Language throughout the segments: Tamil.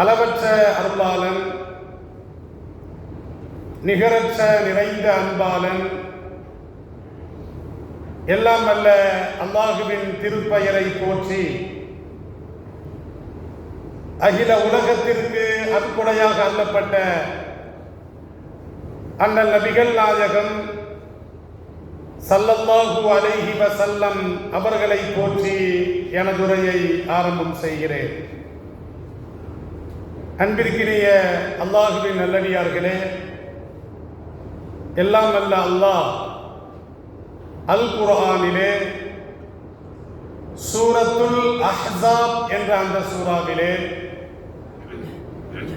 அளவற்ற அருளாளன் நிகரற்ற நிறைந்த அன்பாளன் எல்லாம் அல்ல அல்லாஹுவின் திருப்பெயரை போற்றி அகில உலகத்திற்கு அற்புடையாக அல்லப்பட்ட அண்ணல் நபிகள் நாயகம் சல்லல்லாஹு அலைஹி வசல்லம் அவர்களை போற்றி எனதுரையை ஆரம்பம் செய்கிறேன். அன்பிற்கினிய அல்லாஹுவின் நல்லடியார்களே எல்லாம் அல்ல அல்லாஹ் அல் குரானிலே சூரத்துல் அஹாப் என்ற அந்த சூறாவிலே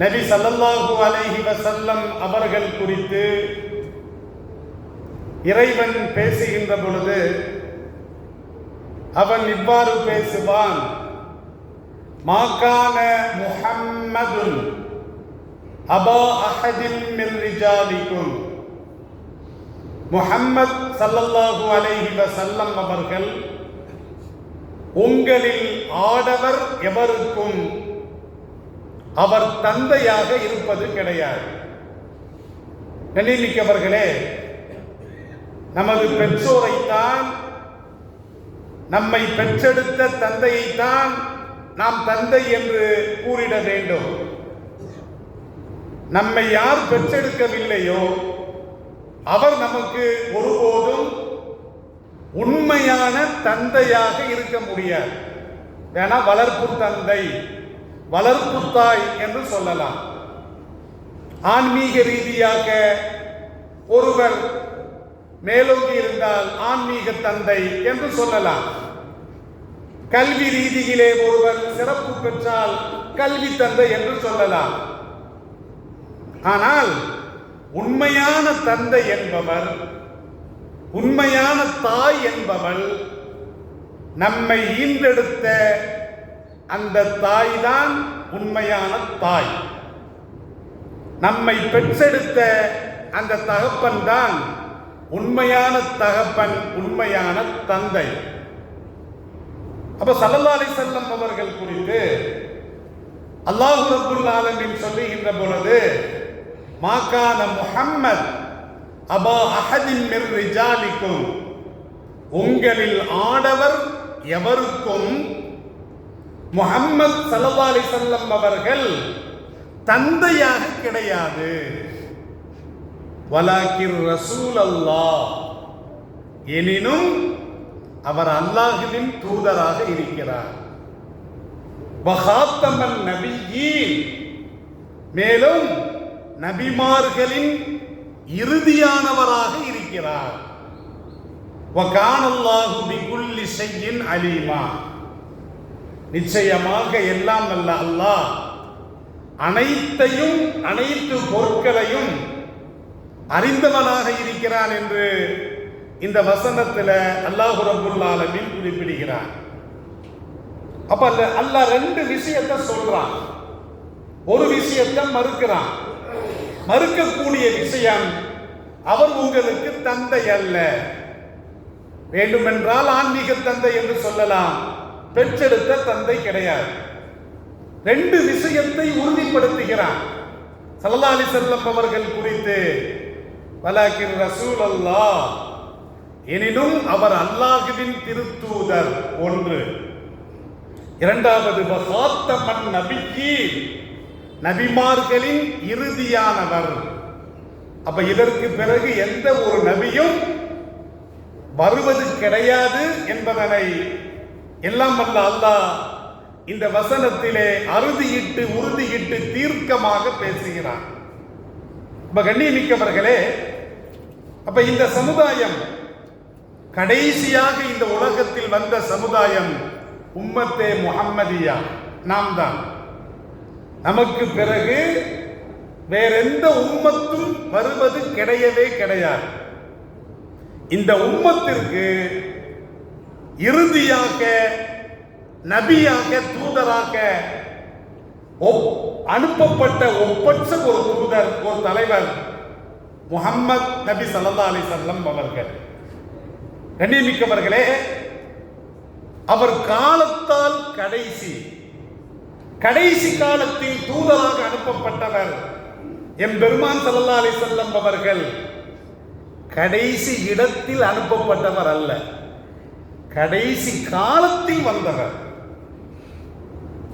நபி ஸல்லல்லாஹு அலைஹி வசல்லம் அவர்கள் குறித்து இறைவன் பேசுகின்ற பொழுது அவன் இவ்வாறு பேசுவான். மாகான முஹம்மதுன் அபா அஹதின் மின் ரிஜாலிக்கும் முஹம்மத் சல்லல்லாஹு அலைஹி வஸல்லம் அவர்கள் உங்களில் ஆடவர் எவருக்கும் அவர் தந்தையாக இருப்பது கிடையாது. கண்ணிமிக்கவர்களே நமது பெற்றோரைத்தான் நம்மை பெற்றெடுத்த தந்தையைத்தான் நாம் தந்தை என்று கூறிட வேண்டும். நம்மை யார் பெற்றெடுக்கவில்லையோ அவர் நமக்கு ஒருபோதும் உண்மையான தந்தையாக இருக்க முடியாது. ஏன்னா வளர்ப்பு தந்தை வளர்ப்பு தாய் என்று சொல்லலாம். ஆன்மீக ரீதியாக ஒருவர் மேலோங்கி இருந்தால் ஆன்மீக தந்தை என்று சொல்லலாம். கல்வி ரீதியிலே ஒருவர் சிறப்பு பெற்றால் கல்வி தந்தை என்று சொல்லலாம். ஆனால் உண்மையான தந்தை என்பவர் உண்மையான தாய் என்பவள் நம்மை ஈன்றெடுத்த அந்த தாய் தான் உண்மையான தாய். நம்மை பெற்றெடுத்த அந்த தகப்பன் தான் உண்மையான தகப்பன் உண்மையான தந்தை. அப்ப சல்லல்லா அலி செல்லம் அவர்கள் குறித்து அல்லாஹு ரபுல் ஆலமின் சொல்லுகின்ற பொழுது மாகான முஹம்மத் அபா அஹதின் மிர் ரிஜாலிக்கும் உங்களில் ஆடவர் எவருக்கும் முஹம்மத் சல்லா அலி செல்லம் அவர்கள் தந்தையாக கிடையாது. வலாக்கிர் ரசூல் அல்லாஹ் எனினும் அவர் அல்லாஹுவின் தூதராக இருக்கிறார். வஹாத்தமன் நபியீன். மேலும் நபிமார்களின் இறுதியானவராக இருக்கிறார். வகானல்லாஹு அலீமா. நிச்சயமாக எல்லாம் அல்ல அல்லாஹ் அனைத்தையும் அனைத்து பொருட்களையும் அறிந்தவனாக இருக்கிறான் என்று இந்த வசனத்தில் அல்லாஹு ரபுல் ஆலமின் குறிப்பிடுகிறான் அப்ப அந்த அல்லாஹ் ரெண்டு விஷயத்தை சொல்றான். ஒரு விஷயத்தை மறுக்கிறான். மறுக்கக்கூடிய விஷயம் அவர் உங்களுக்கு தந்தை அல்ல. வேண்டுமென்றால் ஆன்மீக தந்தை என்று சொல்லலாம். பெற்றெடுத்த தந்தை கிடையாது. ரெண்டு விஷயத்தை உறுதிப்படுத்துகிறான். சல்லா அலி செல்லம் அவர்கள் குறித்து வலாக்கின் ரசூல் அல்லாஹ் எனினும் அவர் அல்லாஹுவின் திருத்தூதர் ஒன்று. இரண்டாவது வசாத்தமன் நபிக்கு நபிமார்களின் இறுதியானவர். அப்ப இதற்கு பிறகு எந்த ஒரு நபியும் வருவது கிடையாது என்பதனை எல்லாம் வல்ல அல்லாஹ் இந்த வசனத்திலே அறுதியிட்டு உறுதியிட்டு தீர்க்கமாக பேசுகிறார் இப்ப கண்ணியமிக்கவர்களே அப்ப இந்த சமுதாயம் கடைசியாக இந்த உலகத்தில் வந்த சமுதாயம் உம்மத்தே முகம்மதியா நாம் தான் நமக்கு பிறகு வேறெந்த உம்மத்தும் வருவது கிடையவே கிடையாது. இந்த உம்மத்திற்கு இறுதியாக நபியாக தூதராக ஒப்- அனுப்பப்பட்ட ஒப்பற்ற ஒரு தூதர் ஒரு தலைவர் முகம்மது நபி சல்லா அலி வஸல்லம் அவர்கள். கண்ணியமிக்கவர்களே அவர் காலத்தால் கடைசி கடைசி காலத்தில் தூதராக அனுப்பப்பட்டவர் என் பெருமான் சல்லா அலி செல்லம் அவர்கள். கடைசி இடத்தில் அனுப்பப்பட்டவர் அல்ல கடைசி காலத்தில் வந்தவர்.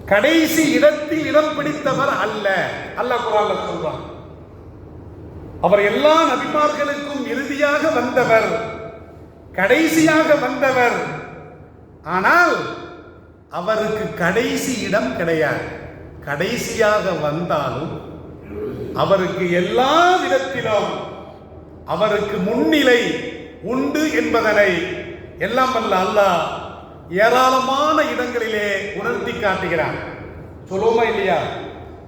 கடைசி இடத்தில் இடம் பிடித்தவர் அல்ல. அல்ல குரான்ல சொல்றான் அவர் எல்லா நபிமார்களுக்கும் இறுதியாக வந்தவர். கடைசியாக வந்தவர். ஆனால் அவருக்கு கடைசி இடம் கிடையாது. கடைசியாக வந்தாலும் அவருக்கு எல்லா விதத்திலும் அவருக்கு முன்னிலை உண்டு என்பதனை எல்லாம் வல்ல அல்லாஹ் ஏராளமான இடங்களிலே உணர்த்தி காட்டுகிறான். சொல்லுவோமா இல்லையா?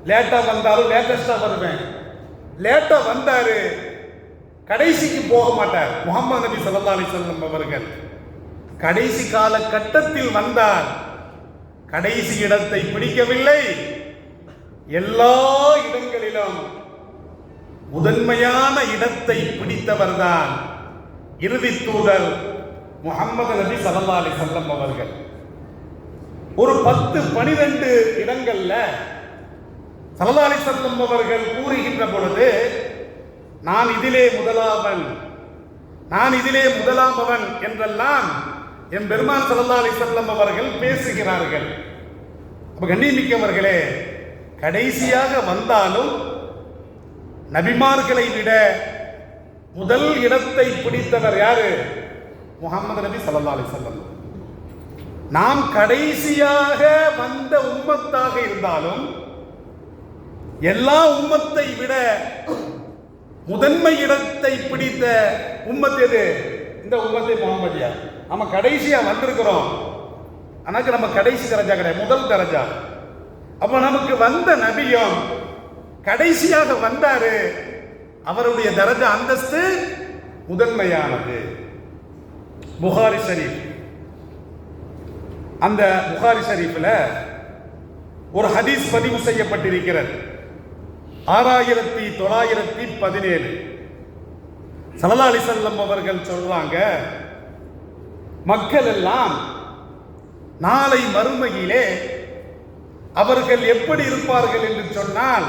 லேட்டா வந்தாலும் லேட்டஸ்டா வருவேன். லேட்டா வந்தாரு கடைசிக்கு போக மாட்டார். முகமது நபி சல்லா அலிசல்லம் அவர்கள். கடைசி கால கட்டத்தில் வந்தார். கடைசி இடத்தை பிடிக்கவில்லை. எல்லா இடங்களிலும் முதன்மையான இடத்தை பிடித்தவர்தான் இறுதி தூதர் முகமது நபி சல்லா அலைஹி அவர்கள். ஒரு பத்து பனிரெண்டு இடங்கள்ல சல்லா அலைஹி அவர்கள் கூறுகின்ற பொழுது நான் இதிலே முதலாவன். நான் இதிலே முதலாமவன் என்றெல்லாம் என் பெருமான் சல்லா அலைஹி அவர்கள் பேசுகிறார்கள். அப்ப கண்ணியமிக்கவர்களே கடைசியாக வந்தாலும் நபிமார்களை விட முதல் இடத்தை பிடித்தவர் யாரு? முகமது நபி சல்லா அலைஹி வஸல்லம். நாம் கடைசியாக வந்த உம்மத்தாக இருந்தாலும் எல்லா உம்மத்தை விட முதன்மை இடத்தை பிடித்த உம்மத்து எது? இந்த உம்மத்தை முகமதியா நம்ம கடைசியா வந்திருக்கிறோம். ஆனாக்கு நம்ம கடைசி தரஞ்சா கிடையாது முதல் தரஞ்சா அப்ப நமக்கு வந்த நபியும் கடைசியாக வந்தாரு. அவருடைய தரஜா அந்தஸ்து முதன்மையானது. புகாரி ஷரீப் அந்த புகாரி ஷரீஃபில் ஒரு ஹதீஸ் பதிவு செய்யப்பட்டிருக்கிறது. ஆறாயிரத்தி தொள்ளாயிரத்தி பதினேழு. சல்லா அலிசல்லம் அவர்கள் சொல்றாங்க மக்கள் எல்லாம் நாளை மறுமையிலே அவர்கள் எப்படி இருப்பார்கள் என்று சொன்னால்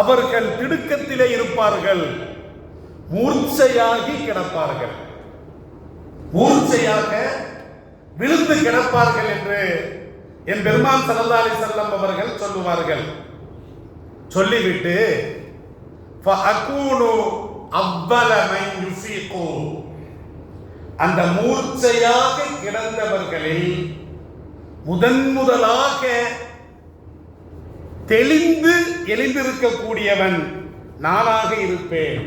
அவர்கள் திடுக்கத்திலே இருப்பார்கள். மூர்ச்சையாகி கிடப்பார்கள். மூர்ச்சையாக விழுந்து கிடப்பார்கள் என்று என் பெருமான் சல்லா அலி செல்லம் அவர்கள் சொல்லுவார்கள். சொல்லிவிட்டு அந்த மூர்ச்சையாக கிடந்தவர்களில் முதன் முதலாக தெளிந்து எழுந்திருக்கக்கூடியவன் நானாக இருப்பேன்.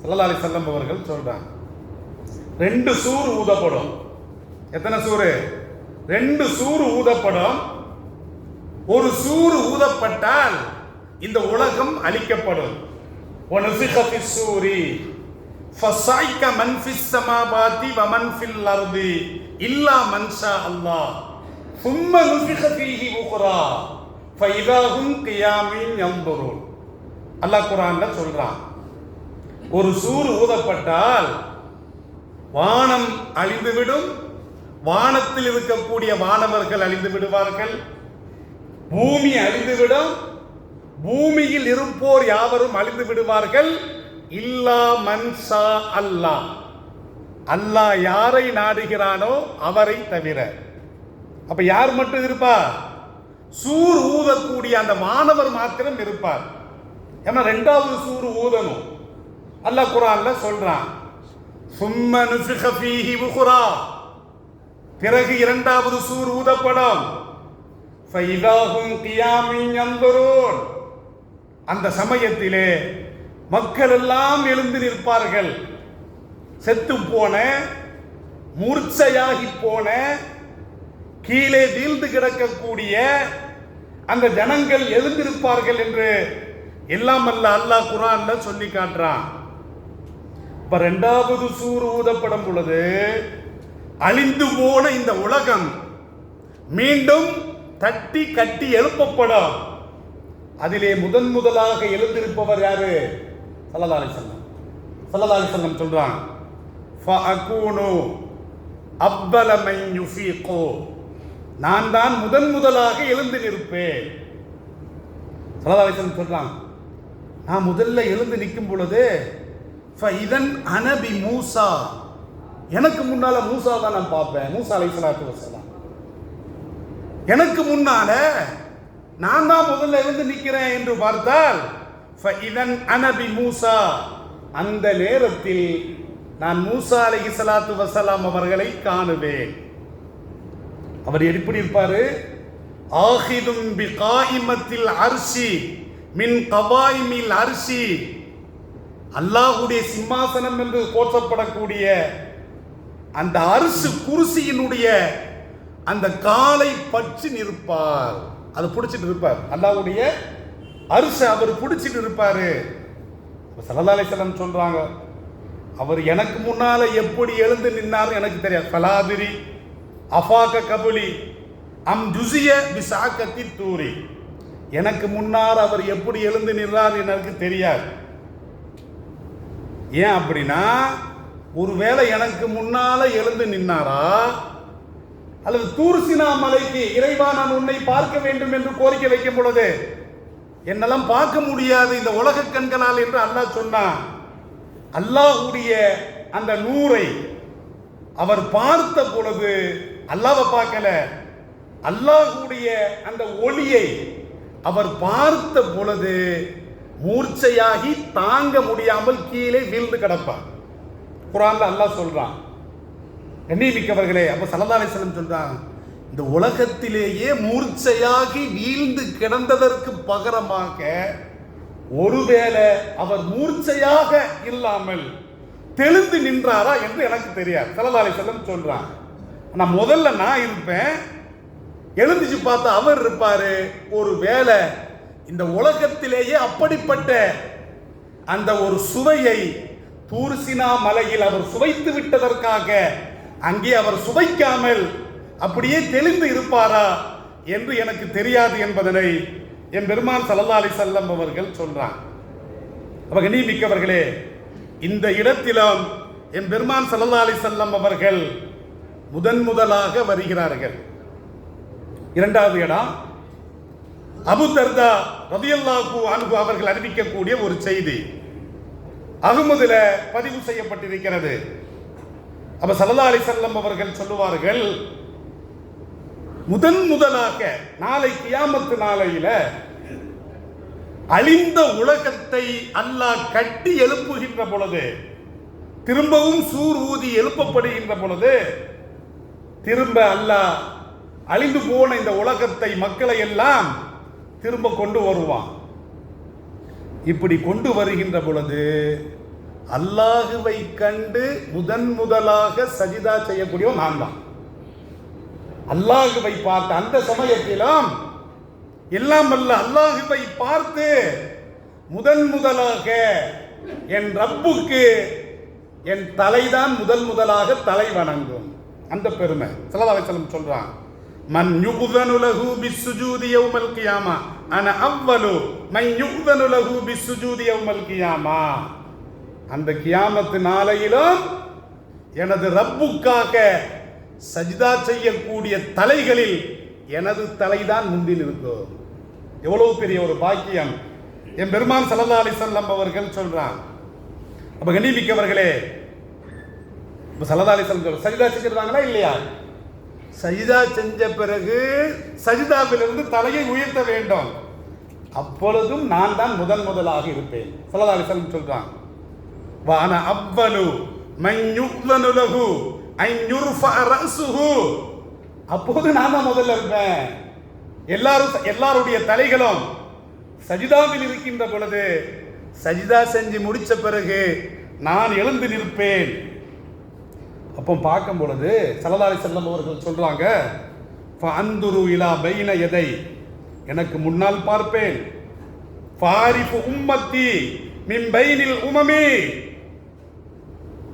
ஸல்லல்லாஹு செல்லம் அவர்கள் சொல்றாங்க. ரெண்டு சூர் ஊதப்படும். எத்தனை சூறு ரெண்டு சூறு ஊதப்படும். ஒரு சூறு ஊதப்பட்டால் இந்த உலகம் அழிக்கப்படும் وَنُفِخَ فِي الصُّورِ فَصَعِقَ مَنْ فِي السَّمَاوَاتِ وَمَنْ فِي الْأَرْضِ إِلَّا مَنْ شَاءَ اللَّهُ ثُمَّ نُفِخَ فِيهِ أُخْرَى فَإِذَا هُمْ قِيَامٌ يَنظُرُونَ அல்லாஹ் குர்ஆன்ல சொல்றான் ஒரு சூறு ஊதப்பட்டால் வானம் அழிந்துவிடும் வானத்தில் இருக்கக்கூடிய வானவர்கள் அழிந்து விடுவார்கள் பூமி அழிந்துவிடும் பூமியில் இருப்போர் யாவரும் அழிந்து விடுவார்கள்? இல்லா மன்சா அல்லாஹ் அல்லாஹ் யாரை நாடுகிறானோ அவரை தவிர. அப்ப யார் மட்டும் இருப்பார் சூர் ஊதக்கூடிய அந்த மாணவர் மாத்திரம் இருப்பார். ஏன்னா ரெண்டாவது சூர் ஊதணும். அல்லாஹ் குரான்ல சொல்றான் பிறகு இரண்டாவது சூர் ஊதப்படும். ஃபைதாஹும் கியாமின் யன்துரூன் அந்த சமயத்திலே மக்கள் எல்லாம் எழுந்து நிற்பார்கள். செத்து போன மூர்ச்சையாகி போன கீழே வீழ்ந்து கிடக்கக்கூடிய அந்த ஜனங்கள் எழுந்திருப்பார்கள் என்று எல்லாம் அல்ல அல்லாஹ் குரான்ல சொல்லி காட்டுறான். இப்ப ரெண்டாவது சூறு ஊதப்படும் பொழுது அழிந்து போன இந்த உலகம் மீண்டும் தட்டி கட்டி எழுப்பப்படும். அதிலே முதன் முதலாக எழுந்திருப்பவர் யாரு? சல்லல்லா அலிசல்லம் சல்லல்லா அலிசல்லம் சொல்றான் நான் தான் முதன் முதலாக எழுந்து நிற்பேன். சலதாலேசன் சொல்றான் நான் முதல்ல எழுந்து நிற்கும் பொழுது இதன் அனபி மூசா. எனக்கு முன்னால மூசா தான் நான் பார்ப்பேன். மூசா அலை சலாத்து வசலாம் எனக்கு முன்னால நான் தான் முதல்ல இருந்து நிற்கிறேன் என்று பார்த்தால் இதன் அனபி மூசா. அந்த நேரத்தில் நான் மூசா அலை சலாத்து வசலாம் அவர்களை காணுவேன். அவர் எப்படி இருப்பாரு? ஆஹிதும் பி காயிமத்தில் அரிசி மின் கவாயிமில் அரிசி அல்லாஹுடைய சிம்மாசனம் என்று போற்றப்படக்கூடிய அந்த அரிசி குருசியினுடைய அந்த காலை பற்றி நிற்பார். அது பிடிச்சிட்டு இருப்பார். அல்லாவுடைய அரிசை அவர் பிடிச்சிட்டு இருப்பாரு. சலதாலேசலம் சொல்கிறாங்க அவர் எனக்கு முன்னால் எப்படி எழுந்து நின்னார் எனக்கு தெரியாது. பலாதிரி அஃபாக கபுலி அம் ஜுசிய விசாக்கத்தி தூரி. எனக்கு முன்னார் அவர் எப்படி எழுந்து நின்றார் எனக்கு தெரியாது. ஏன் அப்படின்னா ஒருவேளை எனக்கு முன்னால எழுந்து நின்னாரா? அல்லது தூர்சினா மலைக்கு இறைவா நான் உன்னை பார்க்க வேண்டும் என்று கோரிக்கை வைக்கும் பொழுது என்னெல்லாம் பார்க்க முடியாது இந்த உலக கண்களால் என்று அல்லாஹ் சொன்னான் அல்லாஹுடைய அந்த நூரை அவர் பார்த்த பொழுது அல்லாவை பார்க்கல. அல்லாஹுடைய அந்த ஒளியை அவர் பார்த்த பொழுது மூர்ச்சையாகி தாங்க முடியாமல் கீழே வீழ்ந்து கிடப்பார். குரான்ல அல்லாஹ் சொல்றான் கண்ணியமிக்கவர்களே அப்ப சல்லல்லாஹு சொல்கிறாங்க இந்த உலகத்திலேயே மூர்ச்சையாகி வீழ்ந்து கிடந்ததற்கு பகரமாக ஒருவேளை அவர் மூர்ச்சையாக இல்லாமல் தெளிந்து நின்றாரா என்று எனக்கு தெரியாது. சல்லல்லாஹு செல்லம் சொல்கிறான் நான் முதல்ல நான் இருப்பேன். எழுந்துச்சு பார்த்தா அவர் இருப்பார். ஒரு வேலை இந்த உலகத்திலேயே அப்படிப்பட்ட அந்த ஒரு சுவையை தூர்சினா மலையில் அவர் சுவைத்து விட்டதற்காக அங்கே அவர் சுவைக்காமல் அப்படியே தெளிந்து இருப்பாரா என்று எனக்கு தெரியாது என்பதனை என் பெருமான் சல்லா அலி செல்லம் அவர்கள் சொல்றான் அப்ப மிக்கவர்களே இந்த இடத்திலும் என் பெருமான் சல்லா அலி செல்லம் அவர்கள் முதன் முதலாக வருகிறார்கள். இரண்டாவது இடம் அபு தர்தா ரதியல்லாஹு அன்பு அவர்கள் அறிவிக்கக்கூடிய ஒரு செய்தி அகமதுல பதிவு செய்யப்பட்டிருக்கிறது. அப்ப சல்லா அலி செல்லம் அவர்கள் சொல்லுவார்கள் முதன் முதலாக நாளை கியாமத்து நாளையில அழிந்த உலகத்தை அல்லாஹ் கட்டி எழுப்புகின்ற பொழுது திரும்பவும் சூர் ஊதி எழுப்பப்படுகின்ற பொழுது திரும்ப அல்லாஹ் அழிந்து போன இந்த உலகத்தை மக்களை எல்லாம் திரும்ப கொண்டு வருவான். இப்படி கொண்டு வருகின்ற பொழுது அல்லாஹுவை கண்டு முதன் முதலாக சஜிதா செய்யக்கூடியவன் நான் தான். அல்லாஹுவை பார்த்த அந்த சமயத்திலும் எல்லாம் அல்ல அல்லாஹுவை பார்த்து முதன் முதலாக என் ரப்புக்கு என் தலைதான் முதல் முதலாக தலை வணங்கும். அந்த பெருமை. சல்லல்லாஹு செல்லம் சொல்றான் மன் யுகுதனு லகு பிசுஜூதி யௌமல் கியாமா அன அவ்வலு மன் யுகுதனு லகு பிசுஜூதி யௌமல் கியாமா. அந்த கியாமத்து நாளையிலும் எனது ரப்புக்காக சஜிதா செய்யக்கூடிய தலைகளில் எனது தலைதான் முந்தில் இருக்கும். எவ்வளவு பெரிய ஒரு பாக்கியம். என் பெருமான் சல்லா அலி செல்லம் அவர்கள் சொல்றான் அப்ப கண்ணிமிக்கவர்களே இப்ப சல்லா அலி செல்லம் சஜிதா செஞ்சிருந்தாங்களா இல்லையா? சஜிதா செஞ்ச பிறகு சஜிதாவிலிருந்து தலையை உயர்த்த வேண்டும். அப்பொழுதும் நான் தான் முதன் முதலாக இருப்பேன். சல்லா அலி சொல்றான். வான அவ்வலு மையுக்தனு லஹு ஐயுர்ஃப ரஸுஹு அப்போது நான் தான் முதல்ல இருப்பேன். எல்லாரும் எல்லாருடைய தலைகளும் சஜிதாவில் இருக்கின்ற பொழுது சஜிதா செஞ்சு முடித்த பிறகு நான் எழுந்து நிற்பேன். அப்போ பார்க்கும் பொழுது சலதாரி செல்லம் அவர்கள் சொல்கிறாங்க அந்துரு இலா பைன எதை எனக்கு முன்னால் பார்ப்பேன். பாரிப்பு உம்மத்தி மின் பைனில் உமமே.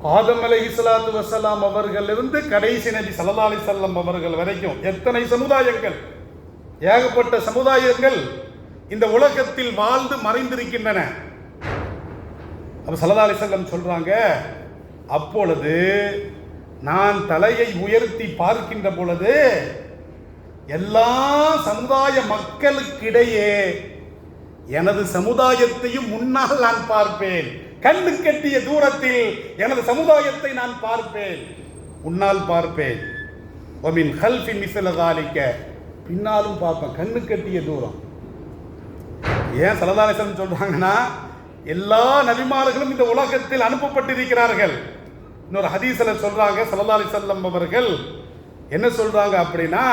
ஆதம் அலை இஸ்லாத்து வசலாம் அவர்கள் இருந்து கடைசி நபி சல்லா அலி செல்லம் அவர்கள் வரைக்கும் எத்தனை சமுதாயங்கள் ஏகப்பட்ட சமுதாயங்கள் இந்த உலகத்தில் வாழ்ந்து மறைந்திருக்கின்றன? அப்ப சல்லா அலி செல்லம் சொல்றாங்க அப்பொழுது நான் தலையை உயர்த்தி பார்க்கின்ற பொழுது எல்லா சமுதாய மக்களுக்கிடையே எனது சமுதாயத்தையும் முன்னால் நான் பார்ப்பேன். கண்ணு கட்டிய தூரத்தில் எனது சமுதாயத்தை நான் பார்ப்பேன். உன்னால் பார்ப்பேன். ஒமின் ஹல்ஃபி மிசலதாலிக்க பின்னாலும் பார்ப்பேன். கண்ணு கட்டிய தூரம். ஏன் சலதாலேசன் சொல்றாங்கன்னா எல்லா நபிமார்களும் இந்த உலகத்தில் அனுப்பப்பட்டிருக்கிறார்கள். இன்னொரு ஹதீஸ்ல சொல்றாங்க சலதாலி செல்லம் அவர்கள் என்ன சொல்றாங்க அப்படின்னா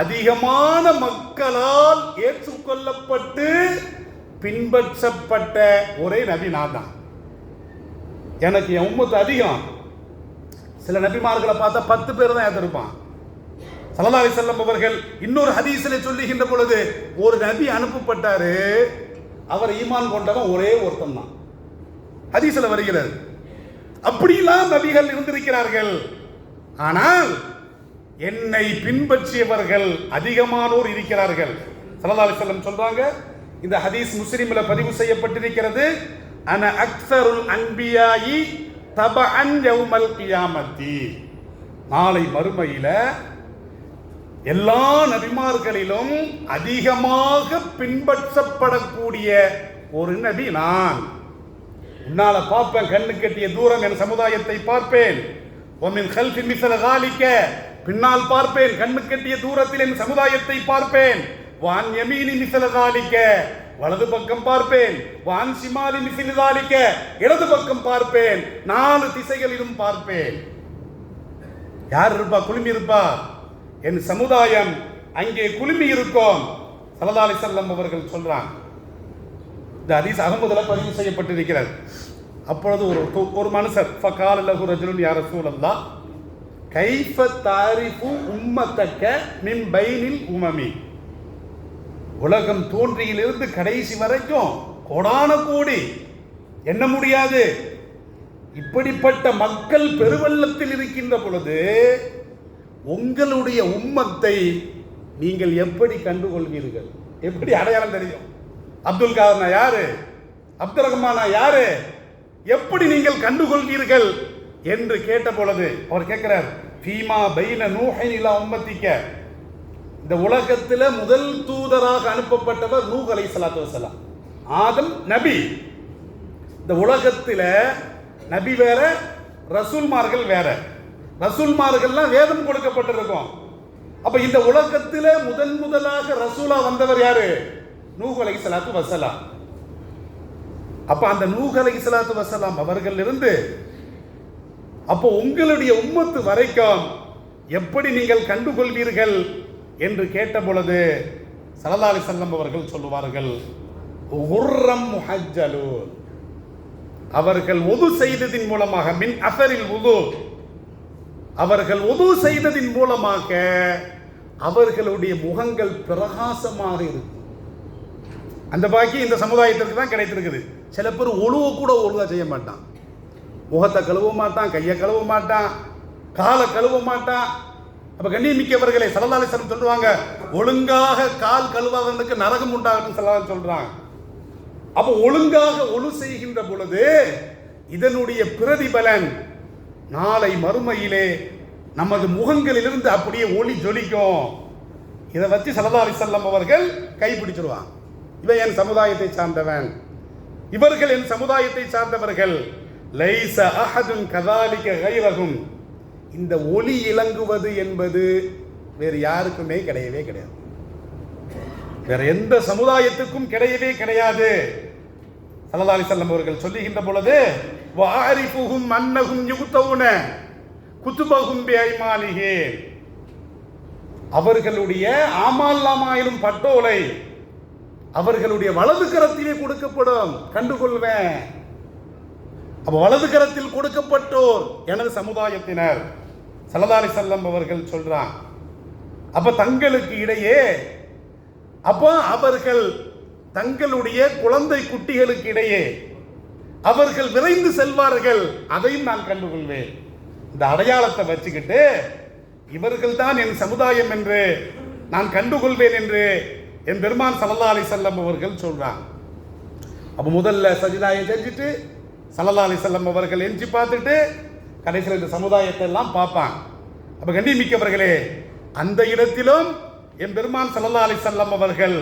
அதிகமான மக்களால் ஏற்றுக்கொள்ளப்பட்டு பின்பற்றப்பட்ட ஒரே நபி நான் தான். எனக்கு என் உம்மத்து அதிகம். சில நபிமார்களை பார்த்தா பத்து பேர் தான் ஏற்றிருப்பான் சலதாரி செல்லம் அவர்கள் இன்னொரு ஹதீஸில் சொல்லுகின்ற பொழுது ஒரு நபி அனுப்பப்பட்டாரு அவர் ஈமான் கொண்டவன் ஒரே ஒருத்தன் தான். ஹதீஸில் வருகிறது. அப்படிலாம் நபிகள் இருந்திருக்கிறார்கள். ஆனால் என்னை பின்பற்றியவர்கள் அதிகமானோர் இருக்கிறார்கள். சலதாரி செல்லம் சொல்றாங்க இந்த ஹதீஸ் முஸ்லீமில் பதிவு செய்யப்பட்டிருக்கிறது. அன அக்ஸருல் அன்பியாயி தபஅன் யௌமல் கியாமத்தி. நாளை மறுமையில் எல்லா நபிமார்களிலும் அதிகமாக பின்பற்றப்படக்கூடிய ஒரு நபி நான். உன்னால பார்ப்பேன் கண்ணு கட்டிய தூரம் என் சமுதாயத்தை பார்ப்பேன். ஒமின் கல்வி மிசல காலிக்க. பின்னால் பார்ப்பேன் கண்ணு கட்டிய தூரத்தில் என் சமுதாயத்தை பார்ப்பேன். வான் யமீனி மிசலகாளிக்க வலது பக்கம் பார்ப்பேன். வான் சிமாலி மிசிலி இடது பக்கம் பார்ப்பேன். நாலு திசைகளிலும் பார்ப்பேன். யார் இருப்பா? குழுமி இருப்பா? என் சமுதாயம் அங்கே குழுமி இருக்கும். சலதாலி செல்லம் அவர்கள் சொல்றான் இந்த ஹதீஸ் அகமதுல பதிவு செய்யப்பட்டிருக்கிறது. அப்பொழுது ஒரு ஒரு மனுஷர் ஃபகால லகு ரஜுலுன் யா ரசூலல்லாஹ் கைஃப தாரிஃபு உம்மத்தக்க மின் பைனில் உமமி. உலகம் தோன்றியிலிருந்து கடைசி வரைக்கும் கோடான கோடி. எண்ண முடியாது? இப்படிப்பட்ட மக்கள் பெருவெள்ளத்தில் இருக்கின்ற பொழுது உங்களுடைய உம்மத்தை நீங்கள் எப்படி கண்டுகொள்வீர்கள்? எப்படி அடையாளம் தெரியும்? அப்துல் காதனா யாரு? அப்துல் ரஹ்மானா யாரு? எப்படி நீங்கள் கண்டுகொள்வீர்கள்? என்று கேட்ட பொழுது அவர் கேட்கிறார் ஃபீமா பைன நூஹை நிலா உம்மத்திக்க. இந்த உலகத்தில் முதல் தூதராக அனுப்பப்பட்டவர் நூ அலை சலாத்து வசலாம் ஆதம் நபி. இந்த உலகத்தில் நபி வேற ரசூல்மார்கள் வேற. ரசூல்மார்கள்லாம் வேதம் கொடுக்கப்பட்டிருக்கும். அப்ப இந்த உலகத்தில் முதன் முதலாக ரசூலா வந்தவர் யாரு? நூஹ் அலை சலாத்து வசலாம் அப்ப அந்த நூஹ் அலை சலாத்து வசலாம் அவர்கள் இருந்து அப்போ உங்களுடைய உம்மத்து வரைக்கும் எப்படி நீங்கள் கண்டுகொள்வீர்கள்? என்று கேட்ட பொழுது சலதாலி செல்லம் அவர்கள் சொல்லுவார்கள் உர்ரம் முஹஜ்ஜலூன் அவர்கள் உது செய்ததின் மூலமாக மின் அசரில் உது அவர்கள் உது செய்ததின் மூலமாக அவர்களுடைய முகங்கள் பிரகாசமாக இருக்கும். அந்த பாக்கி இந்த சமுதாயத்திற்கு தான் கிடைத்திருக்குது. சில பேர் ஒழுவ கூட ஒழுங்காக செய்ய மாட்டான். முகத்தை கழுவ மாட்டான் கையை கழுவ மாட்டான் காலை கழுவ மாட்டான் அப்ப கண்ணியமிக்கவர்களே சலதாலேசனம் சொல்லுவாங்க ஒழுங்காக கால் கழுவாதவனுக்கு நரகம் உண்டாகும் சலதால் சொல்றாங்க. அப்ப ஒழுங்காக ஒழு செய்கின்ற பொழுது இதனுடைய பிரதிபலன் நாளை மறுமையிலே நமது முகங்களிலிருந்து அப்படியே ஒளி ஜொலிக்கும். இதை வச்சு சல்லா அலிசல்லம் அவர்கள் கைப்பிடிச்சிருவான் இவன் என் சமுதாயத்தை சார்ந்தவன். இவர்கள் என் சமுதாயத்தை சார்ந்தவர்கள். லைச அகதும் கதாலிக்க கைரகும் இந்த ஒளி இலங்குவது என்பது வேறு யாருக்குமே கிடையவே கிடையாது. வேற எந்த சமுதாயத்துக்கும் கிடையவே கிடையாது. சல்லா செல்லம் அவர்கள் சொல்லுகின்ற பொழுது வாரிப்புகும் மன்னகும் யுகுத்தவுன குத்துபகும் ஐமானிகே அவர்களுடைய ஆமால்லாமாயிலும் பட்டோலை அவர்களுடைய வலது கரத்திலே கொடுக்கப்படும். கண்டுகொள்வேன். அப்ப வலது கரத்தில் கொடுக்கப்பட்டோர் எனது சமுதாயத்தினர். சல்லதாரி செல்லம் அவர்கள் சொல்றான் அப்ப தங்களுக்கு இடையே அப்போ அவர்கள் தங்களுடைய குழந்தை குட்டிகளுக்கு இடையே அவர்கள் விரைந்து செல்வார்கள். அதையும் நான் கண்டுகொள்வேன். இந்த அடையாளத்தை வச்சுக்கிட்டு இவர்கள் தான் என் சமுதாயம் என்று நான் கண்டுகொள்வேன் என்று என் பெருமான் சல்லா அலி செல்லம் அவர்கள் சொல்றாங்க. அப்போ முதல்ல சஜிதாயை செஞ்சுட்டு சல்லா அலி செல்லம் அவர்கள் எஞ்சி பார்த்துட்டு கடைசியில் இந்த சமுதாயத்தை எல்லாம் பார்ப்பான் அப்போ கண்ணியமிக்கவர்களே அந்த இடத்திலும் என் பெருமான் சல்லா அலி வஸல்லம் அவர்கள்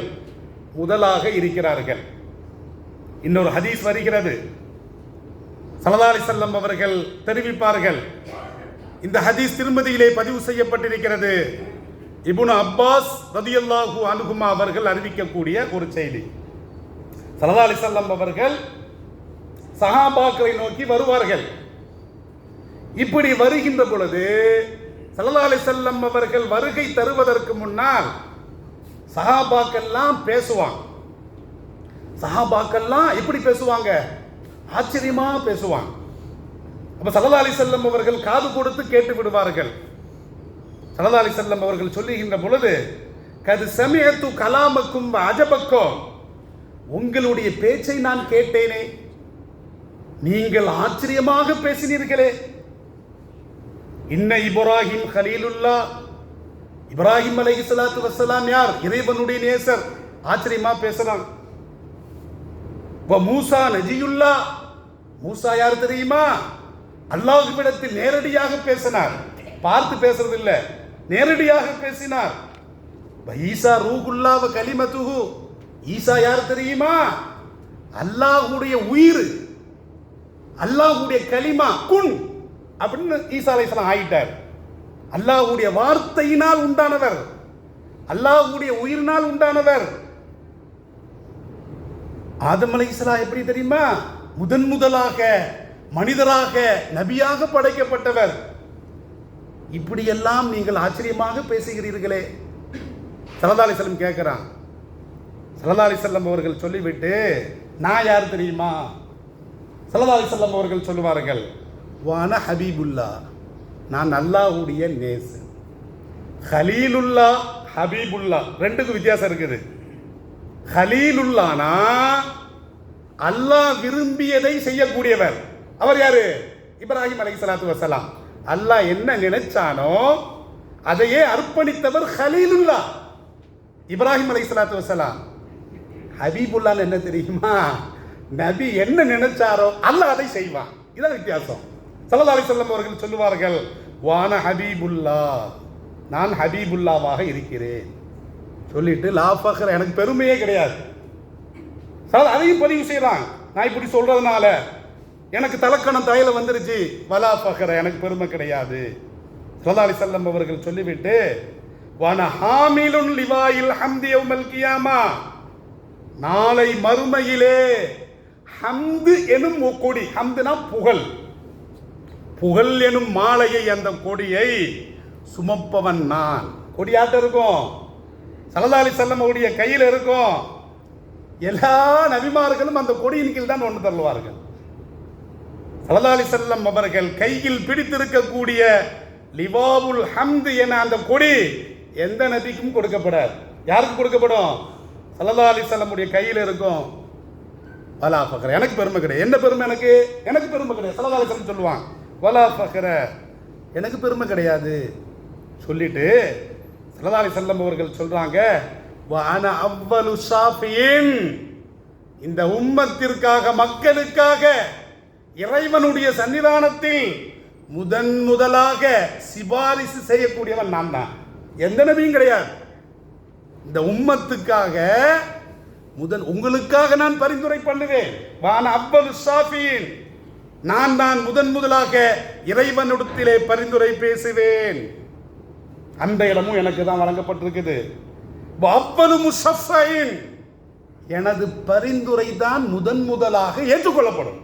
முதலாக இருக்கிறார்கள். இன்னொரு ஹதீஸ் வருகிறது. சல்லா அலி வஸல்லம் அவர்கள் தெரிவிப்பார்கள். இந்த ஹதீஸ் திருமதியிலே பதிவு செய்யப்பட்டிருக்கிறது. இபுன் அப்பாஸ் ரதியல்லாஹு அனுகுமா அவர்கள் அறிவிக்கக்கூடிய ஒரு செய்தி. சல்லா அலைஹி வஸல்லம் அவர்கள் சஹாபாக்களை நோக்கி வருவார்கள். இப்படி வருகின்ற பொழுது ஸல்லல்லாஹு செல்லம் அவர்கள் வருகை தருவதற்கு முன்னால் சஹாபாக்கெல்லாம் பேசுவாங்க. சஹாபாக்கெல்லாம் எப்படி பேசுவாங்க? ஆச்சரியமா பேசுவாங்க. அப்ப ஸல்லல்லாஹு செல்லம் அவர்கள் காது கொடுத்து கேட்டு விடுவார்கள். ஸல்லல்லாஹு செல்லம் அவர்கள் சொல்லுகின்ற பொழுது கது சமயத்து கலாமக்கும் அஜபக்கம் உங்களுடைய பேச்சை நான் கேட்டேனே. நீங்கள் ஆச்சரியமாக பேசினீர்களே. இன்ன இப்ராஹிம் ஹலீலுல்லா இப்ராஹிம் அலஹி சலாத்து வசலாம் யார்? இறைவனுடைய நேசர். ஆச்சரியமா பேசலாம். வ மூசா நஜியுல்லா. மூசா யார் தெரியுமா? அல்லாஹ்விடத்தில் நேரடியாக பேசினார். பார்த்து பேசுறது நேரடியாக பேசினார். வ ஈசா ரூகுல்லா வ ஈசா யார் தெரியுமா? அல்லாஹுடைய உயிர். அல்லாஹுடைய கலிமா குன். அப்படின்னு ஈசா ஆயிட்டார். அல்லாஹ்வுடைய வார்த்தையினால் உண்டானவர். அல்லாஹ்வுடைய உயிரினால் உண்டானவர். ஆதம் அலைசலா எப்படி தெரியுமா? முதன் முதலாக மனிதராக நபியாக படைக்கப்பட்டவர். இப்படியெல்லாம் நீங்கள் ஆச்சரியமாக பேசுகிறீர்களே. சல்லா அலிசல்லம் கேட்குறான். சல்லா அலிசல்லம் அவர்கள் சொல்லிவிட்டு நான் யார் தெரியுமா? சல்லா அலிசல்லம் அவர்கள் சொல்லுவார்கள் வான ஹபீபுல்லா. நான் அல்லாஹுடைய நேசு ஹலீலுல்லா ஹபீபுல்லா ரெண்டுக்கும் வித்தியாசம் இருக்குது. ஹலீலுல்லானா அல்லாஹ் விரும்பியதை செய்யக்கூடியவர். அவர் யாரு? இப்ராஹிம் அலை சலாத்து வசலாம் அல்லாஹ் என்ன நினைச்சானோ அதையே அர்ப்பணித்தவர் ஹலீலுல்லா இப்ராஹிம் அலை சலாத்து வசலாம் ஹபீபுல்லான்னு என்ன தெரியுமா? நபி என்ன நினைச்சாரோ அல்லாஹ் அதை செய்வான். இதான் வித்தியாசம். சல்லல்லாஹு அலைஹி அவர்கள் சொல்லுவார்கள் வான ஹபீபுல்லா நான் ஹபீபுல்லாவாக இருக்கிறேன். சொல்லிட்டு லாஃபகர் எனக்கு பெருமையே கிடையாது. சார் அதையும் பதிவு செய்கிறான் நான் இப்படி சொல்கிறதுனால எனக்கு தலக்கணம் தயில வந்துருச்சு. வலா பகர எனக்கு பெருமை கிடையாது. சல்லா செல்லம் அவர்கள் சொல்லிவிட்டு வன ஹாமிலுன் லிவாயில் ஹம்தி கியாமா. நாளை மறுமையிலே ஹம்து எனும் கொடி ஹம்துனா புகழ். புகழ் எனும் மாலையை அந்த கொடியை சுமப்பவன் நான். கொடியாட்ட இருக்கும்? சலதாலி செல்லமுடைய கையில் இருக்கும். எல்லா நபிமார்களும் அந்த கொடியின் கீழ் தான் ஒன்று தள்ளுவார்கள். சலதாலி செல்லம் அவர்கள் கையில் பிடித்திருக்கக்கூடிய லிவாபுல் ஹம்து என அந்த கொடி எந்த நபிக்கும் கொடுக்கப்படாது. யாருக்கு கொடுக்கப்படும்? சல்லல்லாஹு செல்லமுடைய கையில் இருக்கும். வலா பார்க்குறேன் எனக்கு பெருமை கிடையாது. என்ன பெருமை எனக்கு? எனக்கு பெருமை கிடையாது. சல்லல்லாஹு செல்லம் சொல்லுவான். வலா ஃபக்ர. எனக்கு பெருமை கிடையாது. சொல்லிட்டு சல்லல்லாஹு செல்லம் அவர்கள் சொல்கிறாங்க வான அவ்வலு சாஃபியின் இந்த உம்மத்திற்காக மக்களுக்காக இறைவனுடைய சன்னிதானத்தில் முதன் முதலாக சிபாரிசு செய்யக்கூடியவன் நான் தான். எந்த நபியும் கிடையாது. இந்த உம்மத்துக்காக முதன் உங்களுக்காக நான் பரிந்துரை பண்ணுவேன். வான அவ்வலு சாஃபியின் நான் தான் முதன் முதலாக இறைவனிடத்திலே பரிந்துரை பேசுவேன். அந்த இடமும் எனக்கு தான் வழங்கப்பட்டிருக்குது. அவ்வளவு முசஃபைன் எனது பரிந்துரை தான் முதன் முதலாக ஏற்றுக்கொள்ளப்படும்.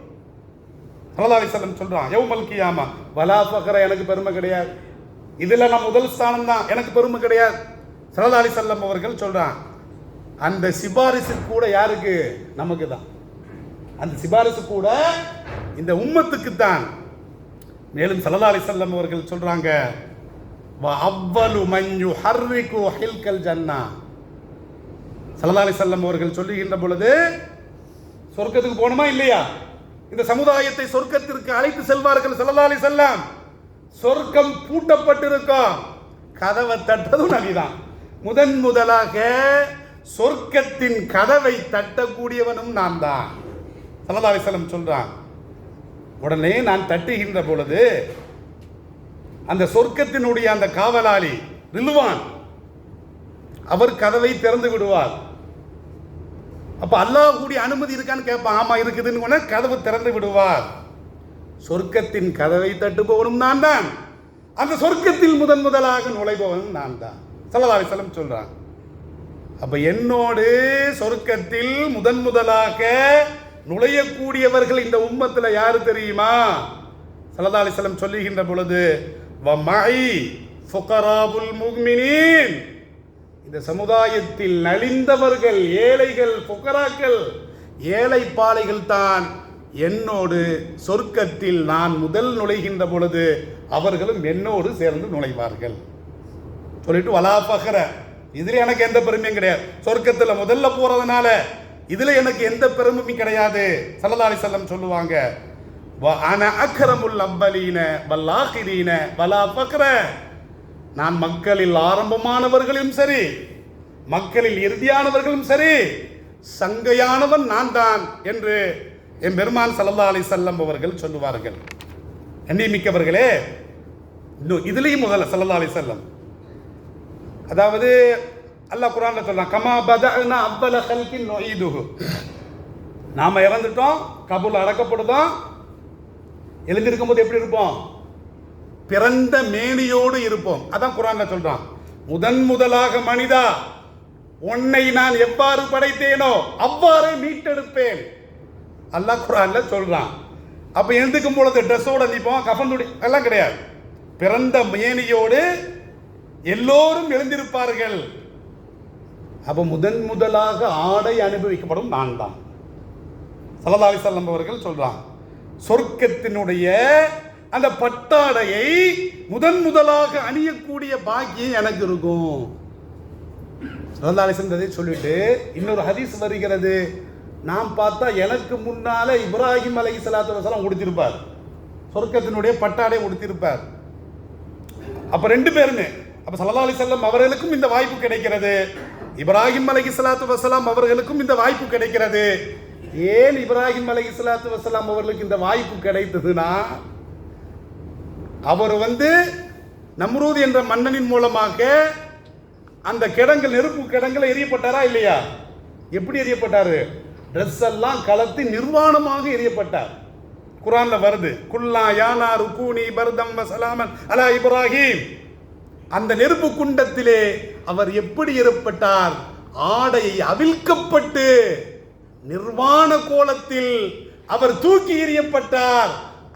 சல்லல்லாஹு அலைஹி வஸல்லம் சொல்றான் கியாமா வலா ஃபக்ர எனக்கு பெருமை கிடையாது. இதுல நான் முதல் ஸ்தானம் தான் எனக்கு பெருமை கிடையாது. சல்லல்லாஹு அலைஹி அவர்கள் சொல்றான் அந்த சிபாரிசு கூட யாருக்கு? நமக்கு தான். அந்த சிபாரிசு கூட இந்த உம்மத்துக்கு தான் மேலும் சல்லல்லாஹு அலைஹி அவர்கள் சொல்றாங்க வ அவ்வலு மஞ்சு யுஹர்ரிகு ஹில்கல் ஜன்னா. சல்லல்லாஹு அவர்கள் சொல்லுகின்ற பொழுது சொர்க்கத்துக்கு போகணுமா இல்லையா? இந்த சமுதாயத்தை சொர்க்கத்திற்கு அழைத்து செல்வார்கள் ஸல்லல்லாஹு அலைஹி சொர்க்கம் பூட்டப்பட்டிருக்கும் கதவை தட்டதும் நபிதான். முதன் முதலாக சொர்க்கத்தின் கதவை தட்டக்கூடியவனும் நான் தான் ஸல்லல்லாஹு அலைஹி சொல்றான் உடனே நான் தட்டுகின்ற பொழுது அந்த சொர்க்கத்தினுடைய அந்த காவலாளி ரிலுவான் அவர் கதவை திறந்து விடுவார். அப்ப அல்லாஹ் கூடிய அனுமதி இருக்கான்னு கேட்பான். ஆமா இருக்குதுன்னு கதவு திறந்து விடுவார். சொர்க்கத்தின் கதவை தட்டுபவனும் நான் தான். அந்த சொர்க்கத்தில் முதன் முதலாக நுழைபவனும் நான் தான். சல்லல்லாஹு அலைஹி சொல்றான். அப்ப என்னோடு சொர்க்கத்தில் முதன் முதலாக நுழையக்கூடியவர்கள் இந்த உம்மத்தில் யாரு தெரியுமா? சல்லல்லாஹு அலிஸ்லம் சொல்லுகின்ற பொழுது ஃபுகராபுல் முஃமினீன். இந்த சமுதாயத்தில் நலிந்தவர்கள் ஏழைகள் புகராக்கள் ஏழை பாலைகள் தான் என்னோடு சொர்க்கத்தில் நான் முதல் நுழைகின்ற பொழுது அவர்களும் என்னோடு சேர்ந்து நுழைவார்கள். சொல்லிட்டு வலா பகர இதுல எனக்கு எந்த பெருமையும் கிடையாது. சொர்க்கத்தில் முதல்ல போறதுனால இதுல எனக்கு எந்த பெருமையும் கிடையாது. சல்லல்லாஹு செல்லம் சொல்லுவாங்க வ அன அக்ரமுல் வல்லாஹிரீன வலா பக்ர நான் மக்களில் ஆரம்பமானவர்களும் சரி மக்களில் இறுதியானவர்களும் சரி சங்கையானவன் நான் தான் என்று என் பெருமான் சல்லா அலி வஸல்லம் அவர்கள் சொல்லுவார்கள். எண்ணிமிக்கவர்களே இன்னும் இதுலேயும் முதல்ல சல்லா அலி வஸல்லம். அதாவது அல்லாஹ் குரான்ல சொல்லலாம் கமா பதனா அவ்வல ஹல்கின் நுஈதுஹு. நாம இறந்துட்டோம் கபூல் அடக்கப்படுதோம். எழுந்திருக்கும் போது எப்படி இருப்போம்? பிறந்த மேனியோடு இருப்போம். அதான் குரான்ல சொல்றான். முதன் முதலாக மனிதா உன்னை நான் எவ்வாறு படைத்தேனோ அவ்வாறே மீட்டெடுப்பேன். அல்லாஹ் குரான்ல சொல்றான். அப்ப எழுந்துக்கும் பொழுது ட்ரெஸ்ஸோட நிற்போம் கஃன் துடி எல்லாம் கிடையாது. பிறந்த மேனியோடு எல்லோரும் எழுந்திருப்பார்கள். அப்போ முதன் முதலாக ஆடை அனுபவிக்கப்படும் நான் தான் சல்லல்லாஹு அலைஹி அவர்கள் சொல்றான் சொர்க்கத்தினுடைய அந்த பட்டாடையை முதன் முதலாக அணியக்கூடிய பாக்கியம் எனக்கு இருக்கும். சல்லல்லாஹு சொல்லிட்டு இன்னொரு ஹதீஸ் வருகிறது. நாம் பார்த்தா எனக்கு முன்னால இப்ராஹிம் அலை ஸலாத்து வஸலாம் உடுத்திருப்பார். சொர்க்கத்தினுடைய பட்டாடை உடுத்திருப்பார். அப்ப ரெண்டு பேருமே அப்ப சல்லா அலி செல்லம் அவர்களுக்கும் இந்த வாய்ப்பு கிடைக்கிறது. இப்ராஹிம் அலகி சலாத்து வசலாம் அவர்களுக்கும் இந்த வாய்ப்பு கிடைக்கிறது. ஏன் இப்ராஹிம் அலகி சலாத்து வசலாம் அவர்களுக்கு இந்த வாய்ப்பு கிடைத்ததுன்னா அவர் வந்து நம்ரூத் என்ற மன்னனின் மூலமாக அந்த கிடங்கள் நெருப்பு கிடங்கள் எரியப்பட்டாரா இல்லையா? எப்படி எரியப்பட்டாரு ட்ரெஸ் எல்லாம் கலத்து நிர்வாணமாக எரியப்பட்டார் குரான்ல வருது குல்லா யானா ருக்கூனி பர்தம் வசலாமன் அலா இப்ராஹிம். அந்த நெருப்பு குண்டத்திலே அவர் எப்படி ஏற்பட்டார்? ஆடை அவிழ்க்கப்பட்டு நிர்வாண கோலத்தில் அவர் தூக்கி எறியப்பட்டார்.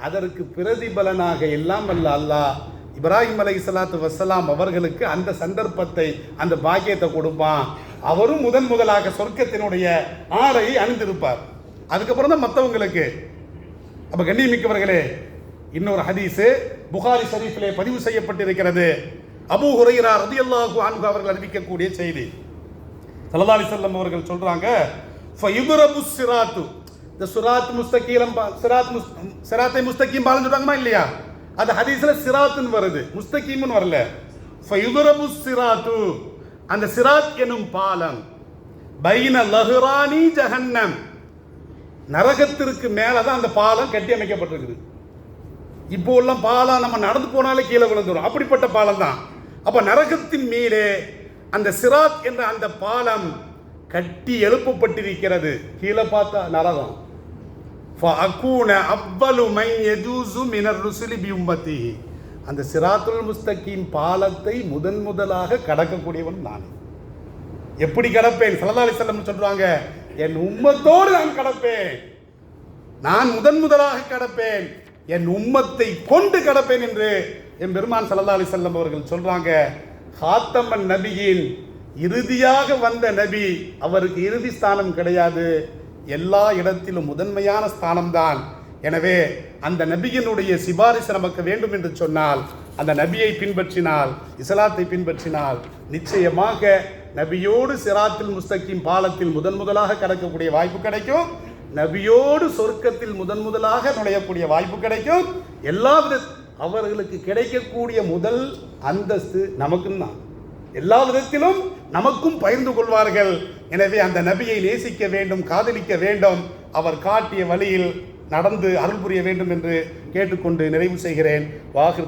அதற்கு பிரதிபலனாக எல்லாம் அல்ல அல்லாஹ் இப்ராஹிம் அலை சலாத்து வசலாம் அவர்களுக்கு அந்த சந்தர்ப்பத்தை அந்த பாக்கியத்தை கொடுப்பான். அவரும் முதன் முதலாக சொர்க்கத்தினுடைய ஆடையை அணிந்திருப்பார். அதுக்கப்புறம் தான் மற்றவங்களுக்கு அப்ப கண்ணியமிக்கவர்களே இன்னொரு ஹதீஸ் புகாரி ஷரீஃபிலே பதிவு செய்யப்பட்டிருக்கிறது. அபூ ஹுரைரா ரதியல்லாஹு அன்பு அவர்கள் அறிவிக்கக்கூடிய செய்தி. ஸல்லல்லாஹு செல்லம் அவர்கள் சொல்றாங்க ஃபயுதுரபு சிராத்து இந்த சிராத் முஸ்தகீலம் பா- சிராத் முஸ் சிராத்தை முஸ்தகீம் பாலம் சொல்றாங்கம்மா இல்லையா? அது ஹதீஸ்ல சிராத்துன்னு வருது முஸ்தகீம்னு வரல. ஃபயுதுரபு சிராத்து அந்த சிராத் எனும் பாலம் பைன லஹ்ரானி ஜஹன்னம். நரகத்திற்கு மேலே தான் அந்த பாலம் கட்டி அமைக்கப்பட்டிருக்குது. இப்போ உள்ள பாலம் நம்ம நடந்து போனாலே கீழே விழுந்துடும் அப்படிப்பட்ட பாலம் தான் அப்போ நரகத்தின் மேலே அந்த சிராத் என்ற அந்த பாலம் கட்டி எழுப்பப்பட்டிருக்கிறது. கீழே பார்த்தா நரகம். அந்த சிராத்துல் முஸ்தகீம் பாலத்தை முதன் முதலாக கடக்கக்கூடியவன் நான். எப்படி கடப்பேன்? ஸல்லல்லாஹு அலைஹி சொல்றாங்க என் உம்மத்தோடு நான் கடப்பேன். நான் முதன் முதலாக கடப்பேன். என் உம்மத்தை கொண்டு கடப்பேன் என்று எம்பெருமான் பெருமான் அலி செல்லம் அவர்கள் சொல்கிறாங்க ஹாத்தம்மன் நபியின் இறுதியாக வந்த நபி அவருக்கு இறுதி ஸ்தானம் கிடையாது. எல்லா இடத்திலும் முதன்மையான ஸ்தானம்தான். எனவே அந்த நபியினுடைய சிபாரிசு நமக்கு வேண்டும் என்று சொன்னால் அந்த நபியை பின்பற்றினால் இஸ்லாத்தை பின்பற்றினால் நிச்சயமாக நபியோடு சிராத்தில் முஸ்தகிம் பாலத்தில் முதன் முதலாக கடக்கக்கூடிய வாய்ப்பு கிடைக்கும். நபியோடு சொர்க்கத்தில் முதன் முதலாக நுழையக்கூடிய வாய்ப்பு கிடைக்கும். எல்லா வித அவர்களுக்கு கிடைக்கக்கூடிய முதல் அந்தஸ்து நமக்கும் தான் எல்லா விதத்திலும் நமக்கும் பகிர்ந்து கொள்வார்கள். எனவே அந்த நபியை நேசிக்க வேண்டும் காதலிக்க வேண்டும். அவர் காட்டிய வழியில் நடந்து அருள் புரிய வேண்டும் என்று கேட்டுக்கொண்டு நிறைவு செய்கிறேன். வாகிரு